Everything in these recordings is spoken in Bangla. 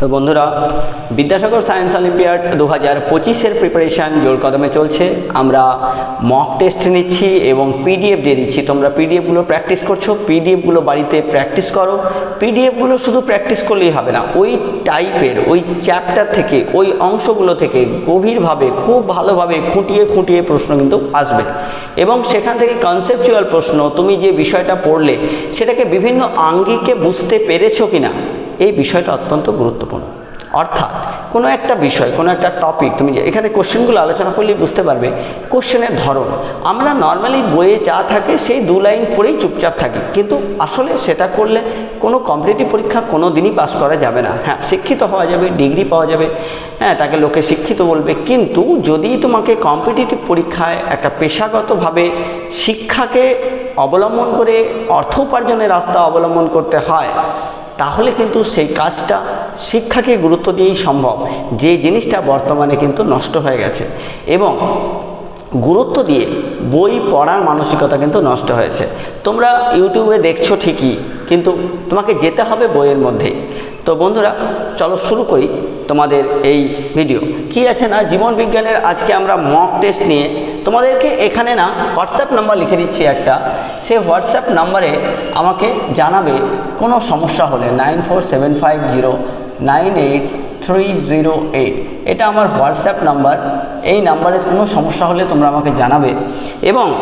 তো বন্ধুরা, বিদ্যাসাগর সায়েন্স অলিম্পিয়াড দু হাজার পঁচিশের প্রিপারেশান জোর কদমে চলছে। আমরা মক টেস্ট নিচ্ছি এবং পিডিএফ দিয়ে দিচ্ছি। তোমরা পিডিএফগুলো প্র্যাকটিস করছ পিডিএফগুলো বাড়িতে প্র্যাকটিস করো। পিডিএফগুলো শুধু প্র্যাকটিস করলেই হবে না, ওই টাইপের ওই চ্যাপ্টার থেকে, ওই অংশগুলো থেকে গভীরভাবে, খুব ভালোভাবে খুঁটিয়ে খুঁটিয়ে প্রশ্ন কিন্তু আসবে। এবং সেখান থেকে কনসেপচুয়াল প্রশ্ন, তুমি যে বিষয়টা পড়লে, সেটাকে বিভিন্ন আঙ্গিকে বুঝতে পেরেছ কিনা এই বিষয়টা অত্যন্ত গুরুত্বপূর্ণ। অর্থাৎ কোনো একটা বিষয়, কোনো একটা টপিক তুমি এখানে কোশ্চেনগুলো আলোচনা করলেই বুঝতে পারবে। কোশ্চেনের ধরন। আমরা নর্মালি বইয়ে যা থাকে সেই দু লাইন পড়েই চুপচাপ থাকি। কিন্তু আসলে সেটা করলে কোনো কম্পিটিটিভ পরীক্ষা কোনো দিনই পাস করা যাবে না। হ্যাঁ শিক্ষিত হওয়া যাবে ডিগ্রি পাওয়া যাবে। হ্যাঁ তাকে লোকে শিক্ষিত বলবে। কিন্তু যদি তোমাকে কম্পিটিটিভ পরীক্ষায় একটা পেশাগতভাবে শিক্ষাকে অবলম্বন করে অর্থ উপার্জনের রাস্তা অবলম্বন করতে হয় তাহলে কিন্তু সেই কাজটা শিক্ষাকে গুরুত্ব দিয়েই সম্ভব। যে জিনিসটা বর্তমানে কিন্তু নষ্ট হয়ে গেছে। এবং গুরুত্ব দিয়ে বই পড়ার মানসিকতা কিন্তু নষ্ট হয়েছে। তোমরা ইউটিউবে দেখছ ঠিকই, কিন্তু তোমাকে যেতে হবে বইয়ের মধ্যে। তো বন্ধুরা, চলো শুরু করি তোমাদের এই ভিডিও। কি আছে না, জীবন বিজ্ঞানের আজকে আমরা মক টেস্ট নিয়ে তোমাদেরকে এখানে না হোয়াটসঅ্যাপ নাম্বার লিখে দিচ্ছি একটা। সেই হোয়াটসঅ্যাপ নাম্বারে আমাকে জানাবে, কোনো সমস্যা হলে nine four seven five zero nine eight three zero eight. এটা আমার হোয়াটসঅ্যাপ নাম্বার। এই নাম্বারে কোনো সমস্যা হলে তোমরা আমাকে জানাবে। এবং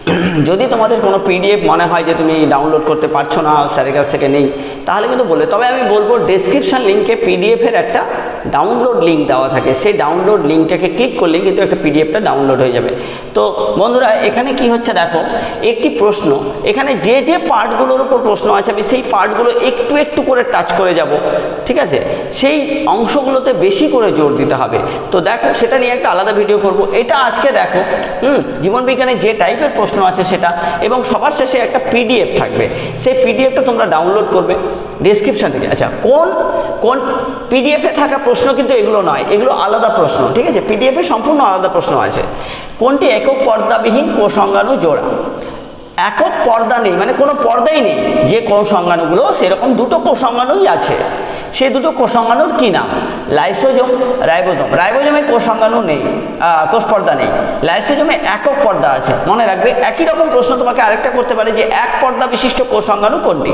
যদি তোমাদের কোনো পিডিএফ মনে হয় যে তুমি ডাউনলোড করতে পারছ না, স্যারের কাছ থেকে নেই, তাহলে কিন্তু বলবে তবে আমি বলব ডেসক্রিপশান লিঙ্কে পিডিএফের একটা ডাউনলোড লিঙ্ক দেওয়া থাকে। সেই ডাউনলোড লিঙ্কটাকে ক্লিক করলেই কিন্তু একটা পিডিএফটা ডাউনলোড হয়ে যাবে। তো বন্ধুরা, এখানে কি হচ্ছে দেখো, একটি প্রশ্ন, এখানে যে যে পার্টগুলোর উপর প্রশ্ন আছে, আমি সেই পার্টগুলো একটু একটু করে টাচ করে যাব, ঠিক আছে? সেই অংশগুলোতে বেশি করে জোর দিতে হবে। তো দেখো, সেটা নিয়ে একটা আলাদা ভিডিও করব। এটা আজকে দেখো, হুম জীবনবিজ্ঞানে যে টাইপের প্রশ্ন আছে সেটা এবং সবার শেষে একটা পিডিএফ থাকবে। সেই পিডিএফটা তোমরা ডাউনলোড করবে ডেসক্রিপশন থেকে। আচ্ছা কোন কোন পিডিএফে থাকা প্রশ্ন কিন্তু এগুলো নয়, এগুলো আলাদা প্রশ্ন, ঠিক আছে? পিডিএফে সম্পূর্ণ আলাদা প্রশ্ন আছে। কোনটি একক পর্দাবিহীন কোষঙ্গাণু জোড়া? একক পর্দা নেই মানে কোনো পর্দাই নেই, যে কোষ সংজ্ঞানুগুলো সেরকম দুটো কোষ আছে। সে দুটো কোষাঙ্গাণুর কী নাম? Lysosome, ribosome. রাইবোজোমে কোষাঙ্গাণু নেই কোষ পর্দা নেই। লাইসোজোমে একক পর্দা আছে। মনে রাখবে, একই রকম প্রশ্ন তোমাকে আরেকটা করতে পারে যে এক পর্দা বিশিষ্ট কোষাঙ্গাণু কোনটি?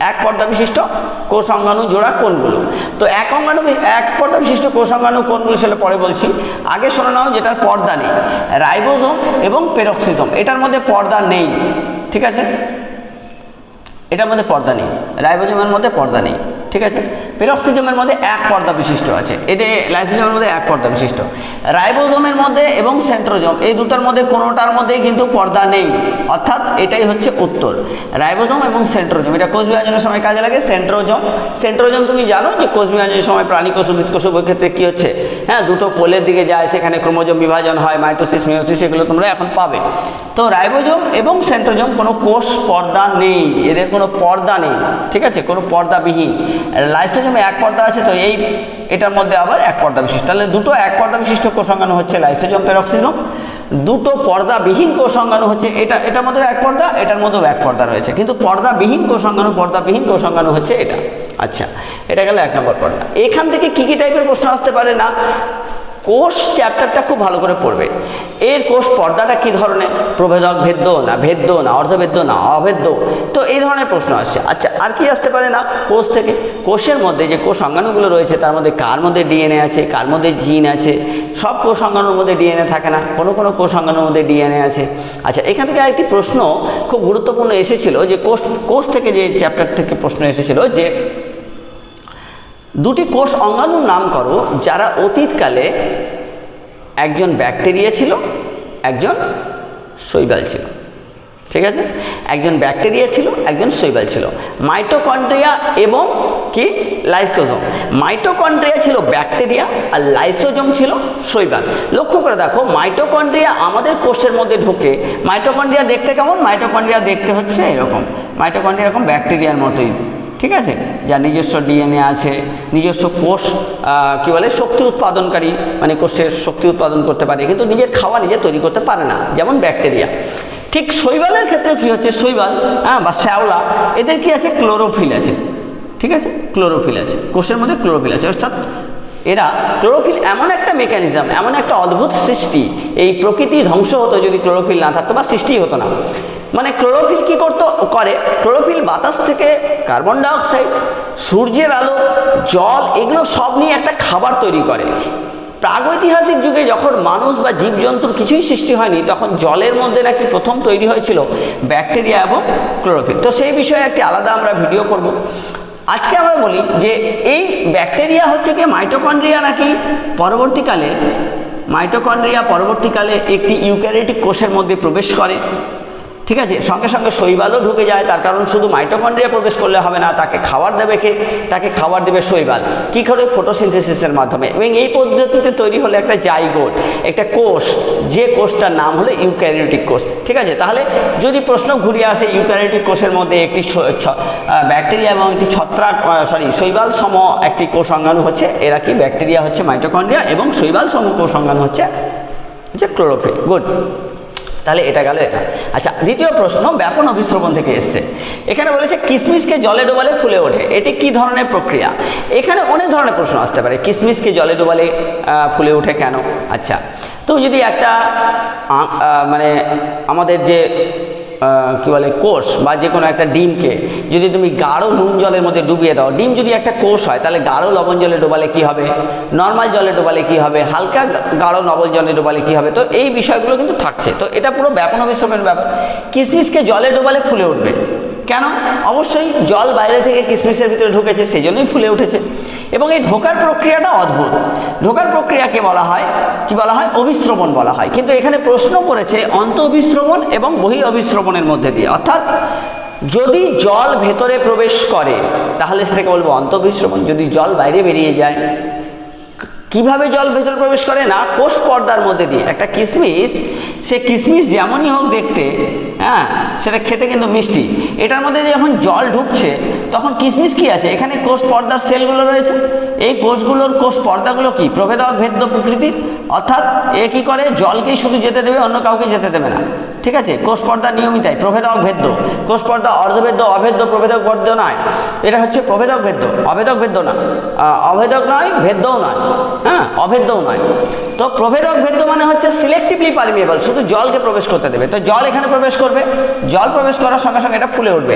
এক পর্দা বিশিষ্ট কোষাঙ্গাণু জোড়া কোনগুলো? তো এক অঙ্গাণু এক পর্দা বিশিষ্ট কোষ অঙ্গাণু কোনগুলো সেটা পরে বলছি। আগে শোনো নাও যেটার পর্দা নেই। রাইবোজোম এবং পেরক্সিজোম। এটার মধ্যে পর্দা নেই। ঠিক আছে? এটার মধ্যে পর্দা নেই। রাইবোজোমের মধ্যে পর্দা নেই। ঠিক আছে? পেরক্সিজমের মধ্যে এক পর্দা বিশিষ্ট আছে। এতে লাইসোজমের মধ্যে এক পর্দা বিশিষ্ট। রাইবোজোমের মধ্যে এবং সেন্ট্রোজোম, এই দুটার মধ্যে, কোনোটার মধ্যে কিন্তু পর্দা নেই। অর্থাৎ এটাই হচ্ছে উত্তর। রাইবোজোম এবং সেন্ট্রোজোম, এটা কোষ বিভাজনের সময় কাজে লাগে। সেন্ট্রোজোম সেন্ট্রোজোম তুমি জানো যে কোষ বিভাজনের সময় প্রাণী কোষ উদ্ভিদ কোষ ক্ষেত্রে কী হচ্ছে? হ্যাঁ দুটো পোলের দিকে যায়, সেখানে ক্রোমোজোম বিভাজন হয়, মাইটোসিস মিওসিস এগুলো তোমরা এখন পাবে। তো রাইবোজোম এবং সেন্ট্রোজোম, কোনো কোষ পর্দা নেই। এদের কোনো পর্দা নেই। ঠিক আছে? কোনো পর্দাবিহীন। লাইসোজোমে এক পর্দা আছে, তো এই, এটার মধ্যে আবার এক পর্দা বিশিষ্ট। তাহলে দুটো এক পর্দা বিশিষ্ট কোষাঙ্গাণু হচ্ছে লাইসোজোম পেরক্সিজম দুটো পর্দাবিহীন কোষাঙ্গাণু হচ্ছে, এটা, এটার মধ্যেও এক পর্দা, এটার মধ্যেও এক পর্দা রয়েছে। কিন্তু পর্দাবিহীন কোষাঙ্গাণু পর্দাবিহীন কোষাঙ্গাণু হচ্ছে এটা। আচ্ছা এটা গেল এক নম্বর পর্দা। এখান থেকে কী কী টাইপের প্রশ্ন আসতে পারে না? কোষ চ্যাপ্টারটা খুব ভালো করে পড়বে। এর কোষ পর্দাটা কি ধরনের? প্রভেদক ভেদ্য না ভেদ্য না, অর্ধভেদ্য না, অভেদ্য? তো এই ধরনের প্রশ্ন আসছে। আচ্ছা আর কি আসতে পারে না? কোষ থেকে। কোষের মধ্যে যে কোষ অঙ্গাণুগুলো রয়েছে, তার মধ্যে কার মধ্যে ডিএনএ আছে, কার মধ্যে জিন আছে? সব কোষ অঙ্গাণুর মধ্যে ডিএনএ থাকে না। কোনো কোনো কোষ অঙ্গাণুর মধ্যে ডিএনএ আছে। আচ্ছা এখান থেকে আরেকটি প্রশ্ন খুব গুরুত্বপূর্ণ এসেছিল যে কোষ কোষ থেকে যে চ্যাপ্টার থেকে প্রশ্ন এসেছিল যে দুটি কোষ অঙ্গাণুর নাম করো, যারা অতীতকালে একজন ব্যাকটেরিয়া ছিল, একজন শৈবাল ছিল। ঠিক আছে? একজন ব্যাকটেরিয়া ছিল, একজন শৈবাল ছিল। মাইটোকন্ড্রিয়া এবং কি? লাইসোজোম। মাইটোকন্ড্রিয়া ছিল ব্যাকটেরিয়া আর লাইসোজম ছিল শৈবাল। লক্ষ্য করে দেখো, মাইটোকন্ড্রিয়া আমাদের কোষের মধ্যে ঢুকে, মাইটোকন্ড্রিয়া দেখতে কেমন? মাইটোকন্ড্রিয়া দেখতে হচ্ছে এরকম। মাইটোকন্ড্রিয়া এরকম ব্যাকটেরিয়ার মতোই। ঠিক আছে? যার নিজস্ব ডিএনএ আছে, নিজস্ব কোষ কি বলে, শক্তি উৎপাদনকারী মানে কোষের শক্তি উৎপাদন করতে পারে, কিন্তু নিজের খাওয়া নিজে তৈরি করতে পারে না, যেমন ব্যাকটেরিয়া। ঠিক শৈবালের ক্ষেত্রে কি হচ্ছে? শৈবাল হ্যাঁ বা শ্যাওলা, এদের কি আছে? ক্লোরোফিল আছে। ঠিক আছে? ক্লোরোফিল আছে। কোষের মধ্যে ক্লোরোফিল আছে। অর্থাৎ এরা, ক্লোরোফিল এমন একটা মেকানিজম এমন একটা অদ্ভুত সৃষ্টি, এই প্রকৃতি ধ্বংস হতো যদি ক্লোরোফিল না থাকতো বা সৃষ্টি হতো না। মানে ক্লোরোফিল কি করতো? করে। ক্লোরোফিল বাতাস থেকে কার্বন ডাইঅক্সাইড, সূর্যের আলো, জল, এগুলো সব নিয়ে একটা খাবার তৈরি করে। প্রাগৈতিহাসিক যুগে যখন মানুষ বা জীবজন্তুর কিছুই সৃষ্টি হয়নি, তখন জলের মধ্যে নাকি প্রথম তৈরি হয়েছিল ব্যাকটেরিয়া এবং ক্লোরোফিল। তো সেই বিষয়ে একটি আলাদা আমরা ভিডিও করব। আজকে আমরা বলি যে এই ব্যাকটেরিয়া হচ্ছে কি মাইটোকন্ড্রিয়া নাকি? পরবর্তীকালে মাইটোকন্ড্রিয়া পরবর্তীকালে একটি ইউক্যারিটিক কোষের মধ্যে প্রবেশ করে। ঠিক আছে, সঙ্গে সঙ্গে শৈবালও ঢুকে যায়, তার কারণ শুধু মাইটোকন্ড্রিয়া প্রবেশ করলে হবে না, তাকে খাবার দেবে কে? তাকে খাবার দেবে শৈবাল। কী করে? ফটোসিনথেসিসের মাধ্যমে। এবং এই পদ্ধতিতে তৈরি হলো একটা জাইগোট একটা কোষ। যে কোষটার নাম হলো ইউক্যারিওটিক কোষ। ঠিক আছে? তাহলে যদি প্রশ্ন ঘুরিয়ে আসে, ইউক্যারিওটিক কোষের মধ্যে একটি ব্যাকটেরিয়া এবং একটি ছত্রাক সরি শৈবাল সম একটি কোষ অঙ্গাণু হচ্ছে, এরা কি? ব্যাকটেরিয়া হচ্ছে মাইটোকন্ড্রিয়া এবং শৈবাল সম কোষ অঙ্গাণু হচ্ছে হচ্ছে ক্লোরোফিল গুড তাহলে এটা গেল এটা। আচ্ছা দ্বিতীয় প্রশ্ন, ব্যাপন অভিশ্রবণ থেকে এসছে। এখানে বলেছে, কিসমিসকে জলে ডোবালে ফুলে ওঠে। এটি কি ধরনের প্রক্রিয়া? এখানে অনেক ধরনের প্রশ্ন আসতে পারে, কিসমিসকে জলে ডোবালে ফুলে ওঠে কেন? আচ্ছা তুমি যদি একটা মানে আমাদের যে কি বলে, কোষ বা যে কোনো একটা ডিমকে যদি তুমি গাঢ় নুন জলের মধ্যে ডুবিয়ে দাও, ডিম যদি একটা কোষ হয়, তাহলে গাঢ় লবণ জলে ডোবালে কি হবে? নর্মাল জলে ডোবালে কি হবে? হালকা গাঢ় নবল জলে ডোবালে কি হবে? তো এই বিষয়গুলো কিন্তু থাকছে। তো এটা পুরো ব্যাপন অভিশ্রমের ব্যাপার। কিসমিসকে জলে ডোবালে ফুলে উঠবে। কেন? অবশ্যই জল বাইরে থেকে কিসমিসের ভিতরে ঢুকেছে সেই জন্যই ফুলে উঠেছে। এবং এই ঢোকার প্রক্রিয়াটা অদ্ভুত। ঢোকার প্রক্রিয়াকে বলা হয়, কি বলা হয়? অভিশ্রবণ বলা হয়। কিন্তু এখানে প্রশ্ন করেছে অন্ত অভিশ্রবণ এবং বহি অভিশ্রবণের মধ্যে দিয়ে। অর্থাৎ যদি জল ভেতরে প্রবেশ করে, তাহলে সেটাকে বলব অন্ত অভিশ্রবণ যদি জল বাইরে বেরিয়ে যায় কীভাবে জল ভেতরে প্রবেশ করে? না, কোষ পর্দার মধ্যে দিয়ে। একটা কিসমিস সে কিসমিস যেমনই হোক দেখতে হ্যাঁ সেটা খেতে কিন্তু মিষ্টি। এটার মধ্যে যখন জল ঢুকছে, তখন কিসমিস কি আছে? এখানে কোষ পর্দার সেলগুলো রয়েছে। এই কোষগুলোর কোষ পর্দাগুলো কি? প্রভেদ, ভেদ্য প্রকৃতির? অর্থাৎ এ কি করে? জলকেই শুধু যেতে দেবে, অন্য কাউকে যেতে দেবে না। ঠিক আছে? কোষ পর্দা নিয়মিতাই, প্রভেদক ভেদ্য। কোষ পর্দা অর্ধভেদ্য, অভেদ্য, প্রভেদক ভেদ্য নয়। এটা হচ্ছে প্রভেদক ভেদ্য। অভেদক ভেদ্য না। অভেদক নয়, ভেদ্যও নয়। হ্যাঁ অভেদ্যও নয়। তো প্রভেদক ভেদ্য মানে হচ্ছে সিলেক্টিভলি পারমিয়েবল শুধু জলকে প্রবেশ করতে দেবে। তো জল এখানে প্রবেশ করবে। জল প্রবেশ করার সঙ্গে সঙ্গে এটা ফুলে উঠবে।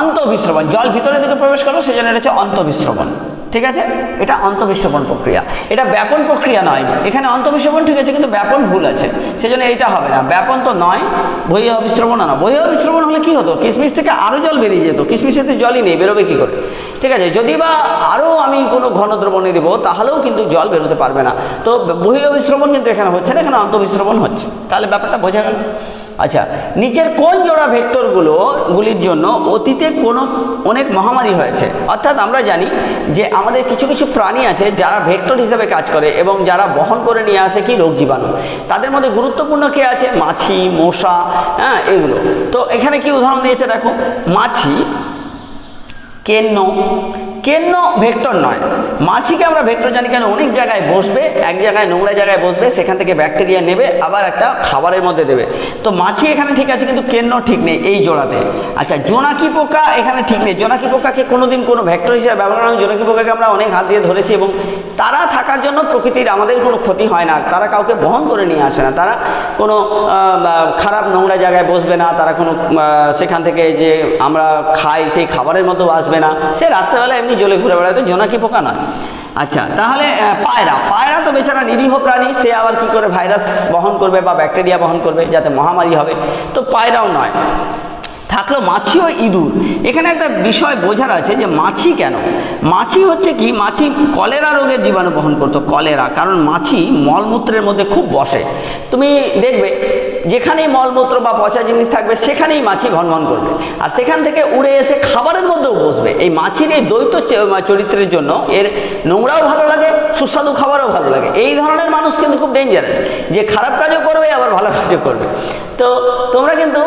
অন্তঃবিশ্রবণ জল ভিতরে দিকে প্রবেশ করবে, সেজন্য এটা হচ্ছে অন্তঃবিশ্রবণ ঠিক আছে? এটা অন্তঃবিশ্রবণ প্রক্রিয়া। এটা ব্যাপন প্রক্রিয়া নয়। এখানে অন্তঃবিশ্রবণ ঠিক আছে, কিন্তু ব্যাপন ভুল আছে। সেই জন্য এইটা হবে না। ব্যাপন তো নয়, বহি অবিশ্রবণ না। বহি অবিশ্রবণ হলে কি হতো? কিশমিশ থেকে আরও জল বেরিয়ে যেত। কিশমিশ তো জলই নেই, বেরোবে কী করে? ঠিক আছে যদি বা আরও আমি কোনো ঘন দ্রবণে দেবো, তাহলেও কিন্তু জল বেরোতে পারবে না। তো বহি অবিশ্রবণ কিন্তু এখানে হচ্ছে না, এখানে অন্তঃবিশ্রবণ হচ্ছে। তাহলে ব্যাপারটা বোঝা গেল? আচ্ছা নিচের কোন জোড়া ভেক্টরগুলো গুলির জন্য অতীতে কোনো অনেক মহামারী হয়েছে? অর্থাৎ আমরা জানি যে আমাদের কিছু কিছু প্রাণী আছে যারা ভেক্টর হিসেবে কাজ করে এবং যারা বহন করে নিয়ে আসে কি রোগ জীবাণু? তাদের মধ্যে গুরুত্বপূর্ণ কে আছে? মাছি, মশা হ্যাঁ এগুলো। তো এখানে কি উদাহরণ দিয়েছে দেখো? মাছি que no. কেন্ন ভেক্টর নয়? মাছিকে আমরা ভেক্টর জানি কেন? অনেক জায়গায় বসবে, এক জায়গায় নোংরা জায়গায় বসবে, সেখান থেকে ব্যাকটেরিয়া নেবে, আবার একটা খাবারের মধ্যে দেবে। তো মাছি এখানে ঠিক আছে, কিন্তু কেন্ন ঠিক নেই এই জোড়াতে? আচ্ছা জোনাকি পোকা এখানে ঠিক নেই। জোনাকি পোকাকে কোনোদিন কোনো ভেক্টর হিসেবে ব্যবহার করা জোনাকি পোকাকে আমরা অনেক হাত দিয়ে ধরেছি এবং তারা থাকার জন্য প্রকৃতির আমাদের কোনো ক্ষতি হয় না। তারা কাউকে বহন করে নিয়ে আসে না। তারা কোনো খারাপ নোংরা জায়গায় বসবে না। তারা কোনো সেখান থেকে যে আমরা খাই, সেই খাবারের মতো আসবে না। সে রাত্রেবেলা এমনি জলে ঘুরে বেড়ায়? তো জোনাকি পোকা নয়। আচ্ছা তাহলে পায়রা। পায়রা তো বেচারা নিরীহ প্রাণী। সে আবার কি করে ভাইরাস বহন করবে বা ব্যাকটেরিয়া বহন করবে যাতে মহামারী হবে? তো পায়রাও নয়। থাকল মাছি ও ইঁদুর। এখানে একটা বিষয় বোঝার আছে যে মাছি কেন? মাছি হচ্ছে কি? মাছি কলেরা রোগের জীবাণু বহন করতো, কলেরা। কারণ মাছি মলমূত্রের মধ্যে খুব বসে। তুমি দেখবে যেখানেই মলমূত্র বা পচা জিনিস থাকবে, সেখানেই মাছি ভন ভন করবে। আর সেখান থেকে উড়ে এসে খাবারের মধ্যেও বসবে। এই মাছির এই দ্বৈত চরিত্রের জন্য এর নোংরাও ভালো লাগে, সুস্বাদু খাবারও ভালো লাগে। এই ধরনের মানুষ কিন্তু খুব ডেঞ্জারাস যে খারাপ কাজও করবে, আবার ভালো কাজও করবে। তো তোমরা কিন্তু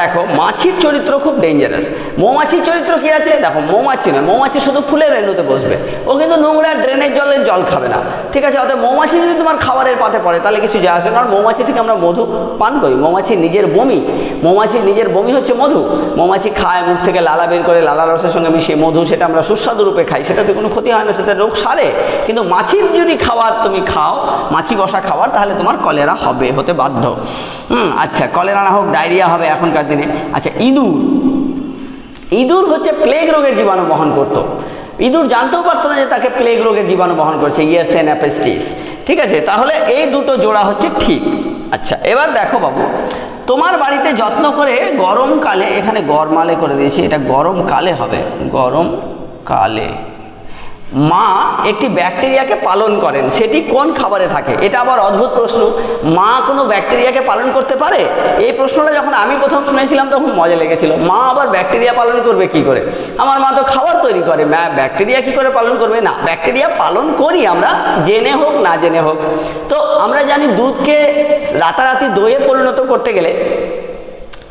দেখো, মাছির চরিত্র খুব ডেঞ্জারাস মৌমাছির চরিত্র কি আছে? দেখো, মৌমাছি নয়। মৌমাছি শুধু ফুলের রেণুতে বসবে। ও কিন্তু নোংরা, ড্রেনের জলের জল খাবে না। ঠিক আছে? অর্থাৎ মৌমাছি যদি তোমার খাবারের পাতে পড়ে, তাহলে কিছু যায় আসবে না। কারণ মৌমাছি থেকে আমরা মধু পান করি মৌমাছি নিজের বমি। মৌমাছির নিজের বমি হচ্ছে মধু। মৌমাছি খায়, মুখ থেকে লালা বের করে লালা রসের সঙ্গে মিশিয়ে মধু সেটা আমরা সুস্বাদু রূপে খাই, সেটাতে কোনো ক্ষতি হয় না, সেটা রোগ সারে। কিন্তু মাছির যদি খাবার তুমি খাও, মাছি বসা খাবার, তাহলে তোমার কলেরা হবে, হতে বাধ্য। হুম আচ্ছা কলেরা না হোক, ডায়রিয়া হবে এখনকার দিনে। আচ্ছা ইঁদুর। ইঁদুর হচ্ছে প্লেগ রোগের জীবাণু বহন করত। ইঁদুর জানতেও পারতো না যে তাকে প্লেগ রোগের জীবাণু বহন করছে ইয়ারসেন অ্যাপেস্টিস। ঠিক আছে, তাহলে এই দুটো জোড়া হচ্ছে ঠিক। আচ্ছা এবার দেখো বাবু, তোমার বাড়িতে যত্ন করে গরমকালে, এখানে গরমালে করে দিয়েছি, এটা গরমকালে হবে, গরমকালে। মা একটি ব্যাকটেরিয়াকে পালন করেন। সেটি কোন খাবারে থাকে? এটা আবার অদ্ভুত প্রশ্ন। মা কোনো ব্যাকটেরিয়াকে পালন করতে পারে? এই প্রশ্নটা যখন আমি প্রথম শুনেছিলাম, তখন মজা লেগেছিল। মা আবার ব্যাকটেরিয়া পালন করবে কি করে? আমার মা তো খাবার তৈরি করে। ম্যা, ব্যাকটেরিয়া কি করে পালন করবে? না, ব্যাকটেরিয়া পালন করি আমরা, জেনে হোক, না জেনে হোক। তো আমরা জানি দুধকে রাতারাতি দইয়ে পরিণত করতে গেলে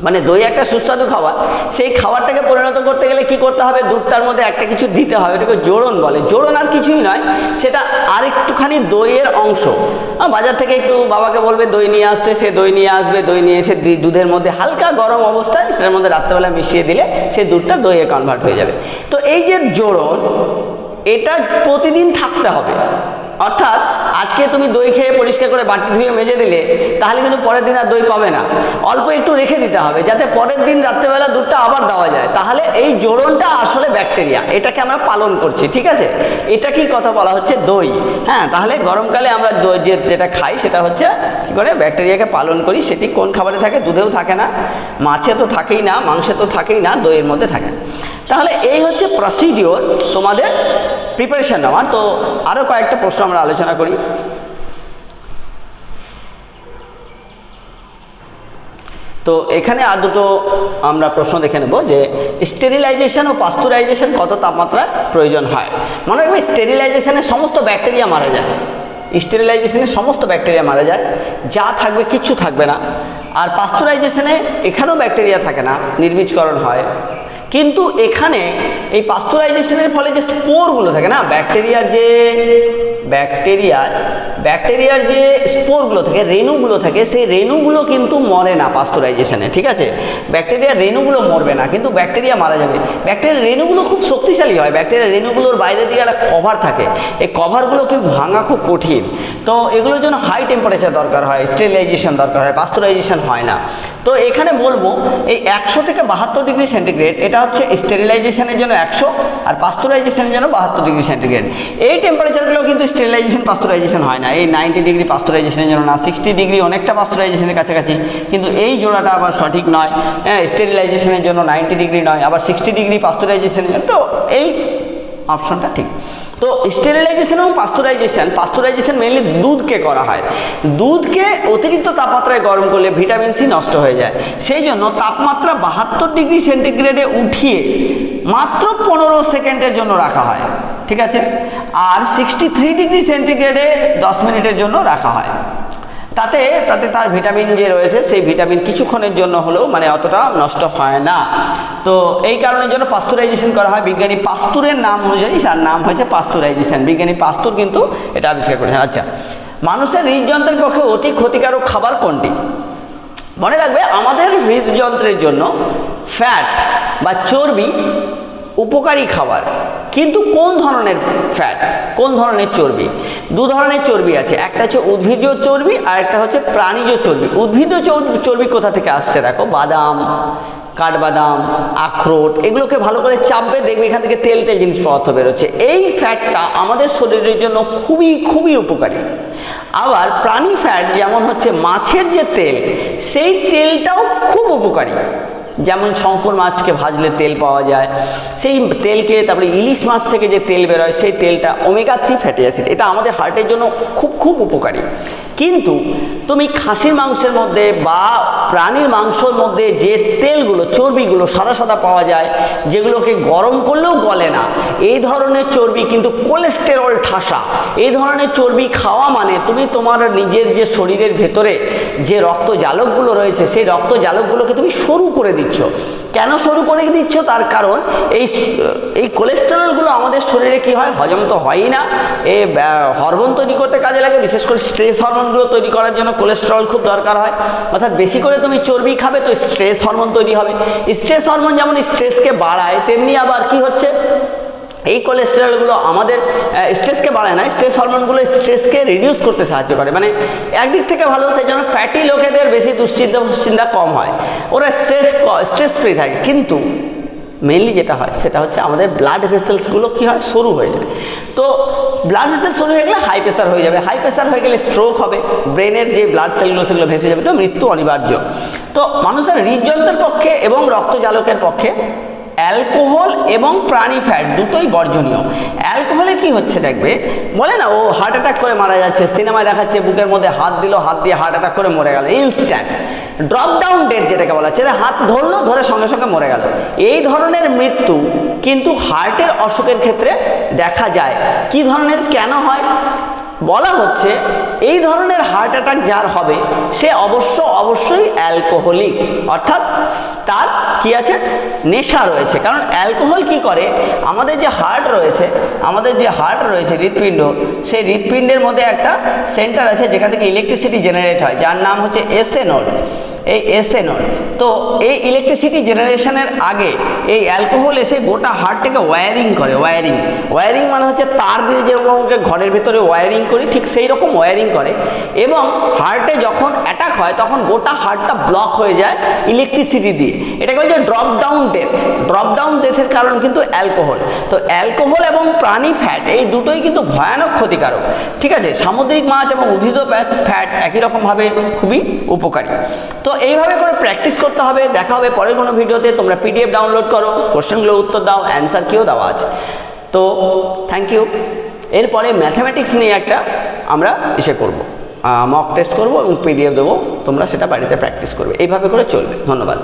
মানে দই একটা সুস্বাদু খাবার, সেই খাবারটাকে পরিণত করতে গেলে কি করতে হবে? দুধটার মধ্যে একটা কিছু দিতে হবে এটাকে জোড়ন বলে। জোড়ন আর কিছুই নয়, সেটা আরেকটুখানি দইয়ের অংশ। বাজার থেকে একটু বাবাকে বলবে, দই নিয়ে আসতে। সে দই নিয়ে আসবে, দই নিয়ে এসে দুধের মধ্যে হালকা গরম অবস্থায় সেটার মধ্যে রাত্রেবেলা মিশিয়ে দিলে সেই দুধটা দইয়ে কনভার্ট হয়ে যাবে। তো এই যে জোড়ন, এটা প্রতিদিন থাকতে হবে। অর্থাৎ আজকে তুমি দই খেয়ে পরিষ্কার করে বাটি ধুয়ে মেজে দিলে, তাহলে কিন্তু পরের দিন আর দই পাবে না। অল্প একটু রেখে দিতে হবে, যাতে পরের দিন রাত্রেবেলা দুধটা আবার দেওয়া যায়। তাহলে এই জোড়নটা আসলে ব্যাকটেরিয়া, এটাকে আমরা পালন করছি, ঠিক আছে? এটা কি কথা বলা হচ্ছে দই। হ্যাঁ তাহলে গরমকালে আমরা দই যে যেটা খাই, সেটা হচ্ছে কি করে? ব্যাকটেরিয়াকে পালন করি, সেটি কোন খাবারে থাকে? দুধেও থাকে না। মাছে তো থাকেই না, মাংসে তো থাকেই না, দইয়ের মধ্যে থাকে তাহলে এই হচ্ছে প্রসিডিওর তোমাদের প্রিপারেশন নেওয়ার। তো আরও কয়েকটা প্রশ্ন আমরা আলোচনা করি। তো এখানে আর দুটো আমরা প্রশ্ন দেখে নেব যে স্টেরিলাইজেশন ও পাস্তুরাইজেশন কত তাপমাত্রায় প্রয়োজন হয়? মনে রাখবে স্টেরিলাইজেশনের সমস্ত ব্যাকটেরিয়া মারা যায়। স্টেরিলাইজেশনে সমস্ত ব্যাকটেরিয়া মারা যায়। যা থাকবে কিচ্ছু থাকবে না। আর পাস্তুরাইজেশনে এখানেও ব্যাকটেরিয়া থাকে না। নির্বীজকরণ হয়। কিন্তু এখানে এই পাস্তুরাইজেশনের ফলে যে স্পোরগুলো থাকে না ব্যাকটেরিয়ার যে ব্যাকটেরিয়ার ব্যাকটেরিয়ার যে স্পোরগুলো থাকে, রেণুগুলো থাকে, সেই রেণুগুলো কিন্তু মরে না পাস্তুরাইজেশনে ঠিক আছে? ব্যাকটেরিয়ার রেণুগুলো মরবে না, কিন্তু ব্যাকটেরিয়া মারা যাবে। ব্যাকটেরিয়ার রেণুগুলো খুব শক্তিশালী হয়, ব্যাকটেরিয়ার রেণুগুলোর বাইরে দিকে একটা কভার থাকে। এই কভারগুলো কভারগুলোকে ভাঙা খুব কঠিন। তো এগুলোর জন্য হাই টেম্পারেচার দরকার হয় স্টেরিলাইজেশন দরকার হয় পাস্তুরাইজেশন হয় না। তো এখানে বলব, এই একশো থেকে বাহাত্তর ডিগ্রি সেন্টিগ্রেড এটা হচ্ছে স্টেরিলাইজেশনের জন্য একশো আর পাস্তুরাইজেশনের জন্য বাহাত্তর ডিগ্রি সেন্টিগ্রেড এই টেম্পারেচারগুলো কিন্তু স্টেরিলাইজেশন পাস্তুরাইজেশন হয় না। এই নাইনটি ডিগ্রি পাস্তুরাইজেশনের জন্য না সিক্সটি ডিগ্রি অনেকটা পাস্তুরাইজেশনের কাছাকাছি, কিন্তু এই জোড়াটা আবার সঠিক নয়। হ্যাঁ স্টেরিলাইজেশনের জন্য নাইনটি ডিগ্রি নয়, আবার সিক্সটি ডিগ্রি পাস্তুরাইজেশনের জন্য, তো এই অপশনটা ঠিক। তো স্টেরিলাইজেশন এবং পাস্তুরাইজেশন পাস্তুরাইজেশন মেনলি দুধকে করা হয়। দুধকে অতিরিক্ত তাপমাত্রায় গরম করলে ভিটামিন সি নষ্ট হয়ে যায়। সেই জন্য তাপমাত্রা বাহাত্তর ডিগ্রি সেন্টিগ্রেডে উঠিয়ে মাত্র পনেরো সেকেন্ডের জন্য রাখা হয়। ঠিক আছে? আর সিক্সটি থ্রি ডিগ্রি সেন্টিগ্রেডে দশ মিনিটের জন্য রাখা হয়। তাতে তাতে তার ভিটামিন যে রয়েছে, সেই ভিটামিন কিছুক্ষণের জন্য হলেও মানে অতটা নষ্ট হয় না। তো এই কারণের জন্য পাস্তুরাইজেশন করা হয়। বিজ্ঞানী পাস্তুরের নাম অনুযায়ী তার নাম হয়েছে পাস্তুরাইজেশন বিজ্ঞানী পাস্তুর কিন্তু এটা আবিষ্কার করেছেন। আচ্ছা মানুষের হৃদযন্ত্রের পক্ষে অতি ক্ষতিকারক খাবার কোনটি? মনে রাখবে, আমাদের হৃদযন্ত্রের জন্য ফ্যাট বা চর্বি উপকারী খাবার। কিন্তু কোন ধরনের ফ্যাট কোন ধরনের চর্বি? দু ধরনের চর্বি আছে। একটা হচ্ছে উদ্ভিজ্জ চর্বি, আর একটা হচ্ছে প্রাণীজ চর্বি। চর্বি- চর্বি কোথা থেকে আসছে দেখো? বাদাম, কাঠবাদাম, আখরোট, এগুলোকে ভালো করে চাপবে, দেখবে এখান থেকে তেল তেল জিনিস পদার্থ বেরোচ্ছে। এই ফ্যাটটা আমাদের শরীরের জন্য খুবই খুবই উপকারী। আবার প্রাণী ফ্যাট যেমন হচ্ছে মাছের যে তেল, সেই তেলটাও খুব উপকারী। যেমন শঙ্কর মাছকে ভাজলে তেল পাওয়া যায়, সেই তেলকে তারপরে ইলিশ মাছ থেকে যে তেল বেরোয়, সেই তেলটা ওমেগা থ্রি ফ্যাটি অ্যাসিড এটা আমাদের হার্টের জন্য খুব খুব উপকারী। কিন্তু তুমি খাসির মাংসের মধ্যে বা প্রাণীর মাংসর মধ্যে যে তেলগুলো, চর্বিগুলো সাদা সাদা পাওয়া যায়, যেগুলোকে গরম করলেও গলে না, এই ধরনের চর্বি কিন্তু কোলেস্টেরল ঠাসা। এই ধরনের চর্বি খাওয়া মানে তুমি তোমার নিজের যে শরীরের ভেতরে যে রক্ত জালকগুলো রয়েছে, সেই রক্ত জালকগুলোকে তুমি সরু করে দিচ্ছ। কেন সরু করে দিচ্ছ? তার কারণ এই এই কোলেস্টেরলগুলো আমাদের শরীরে কি হয়? হজম তো হয়ই না। এ হরমোন তৈরি করতে কাজে লাগে, বিশেষ করে স্ট্রেস হরমোনগুলো তৈরি করার জন্য কোলেস্টেরল খুব দরকার হয়। অর্থাৎ বেশি করে তুমি চর্বি খাবে তো স্ট্রেস হরমোন তৈরি হবে। স্ট্রেস হরমোন যেমন স্ট্রেসকে বাড়ায়, তেমনি আবার কি হচ্ছে? এই কোলেস্টেরলগুলো আমাদের স্ট্রেসকে বাড়ায় না স্ট্রেস হরমোনগুলো স্ট্রেসকে রিডিউস করতে সাহায্য করে। মানে একদিক থেকে ভালো, সেই জন্য ফ্যাটি লোকেদের বেশি দুশ্চিন্তা দুশ্চিন্তা কম হয়। ওরা স্ট্রেস স্ট্রেস ফ্রি থাকে। কিন্তু মেনলি যেটা হয়, সেটা হচ্ছে আমাদের ব্লাড ভেসেলসগুলো কী হয়? সরু হয়ে যাবে তো ব্লাড ভেসেল সরু হয়ে গেলে হাই প্রেশার হয়ে যাবে। হাই প্রেশার হয়ে গেলে স্ট্রোক হবে। ব্রেনের যে ব্লাড সেলগুলো সেগুলো ভেসে যাবে। তো মৃত্যু অনিবার্য। তো মানুষের হৃদযন্ত্রের পক্ষে এবং রক্তজালকের পক্ষে অ্যালকোহল এবং প্রাণী ফ্যাট দুটোই বর্জনীয়। অ্যালকোহলে কি হচ্ছে দেখবে? বলে না, ও হার্ট অ্যাটাক করে মারা যাচ্ছে সিনেমায় দেখাচ্ছে, বুকের মধ্যে হাত দিল, হাত দিয়ে হার্ট অ্যাটাক করে মরে গেল। ইনস্ট্যান্ট ড্রপ ডাউন যেটাকে বলা হচ্ছে, হাত ধরলো, ধরে সঙ্গে সঙ্গে মরে গেল। এই ধরনের মৃত্যু কিন্তু হার্টের অসুখের ক্ষেত্রে দেখা যায়। কি ধরনের, কেন হয়? বলা হচ্ছে এই ধরনের হার্ট অ্যাটাক যার হবে, সে অবশ্য অবশ্যই অ্যালকোহলিক অর্থাৎ তার কি আছে? নেশা রয়েছে। কারণ অ্যালকোহল কি করে? আমাদের যে হার্ট রয়েছে, আমাদের যে হার্ট রয়েছে হৃৎপিণ্ড, সেই হৃৎপিণ্ডের মধ্যে একটা সেন্টার আছে যেখান থেকে ইলেকট্রিসিটি জেনারেট হয়, যার নাম হচ্ছে এসএনল এই এসএনল তো এই ইলেকট্রিসিটি জেনারেশনের আগে এই অ্যালকোহল এসে গোটা হার্টটাকে ওয়্যারিং করে ওয়্যারিং ওয়্যারিং মানে হচ্ছে তার দিয়ে যেরকম ঘরের ভেতরে ওয়্যারিং করি, ঠিক সেই রকম ওয়্যারিং করে। এবং হার্টে যখন অ্যাটাক হয়, তখন গোটা হার্টটা ব্লক হয়ে যায় ইলেকট্রিসিটি দিয়ে। এটাকে বলছে drop down death drop down ডেথের কারণ কিন্তু অ্যালকোহল তো অ্যালকোহল এবং প্রাণী ফ্যাট এই দুটোই কিন্তু ভয়ানক ক্ষতিকারক। ঠিক আছে? সামুদ্রিক মাছ এবং উদ্ভিদ ফ্যাট একই রকমভাবে খুবই উপকারী। তো এইভাবে করে প্র্যাকটিস করতে হবে। দেখা হবে পরের কোনো ভিডিওতে। তোমরা পিডিএফ ডাউনলোড করো কোশ্চেনগুলো উত্তর দাও অ্যান্সার কিও দেওয়া আছে। তো থ্যাংক ইউ এরপরে ম্যাথামেটিক্স নিয়ে একটা আমরা এসে করব। মক টেস্ট করব এবং পিডিএফ দেবো। তোমরা সেটা বাড়িতে প্র্যাকটিস করবে। এইভাবে করে চলবে। ধন্যবাদ।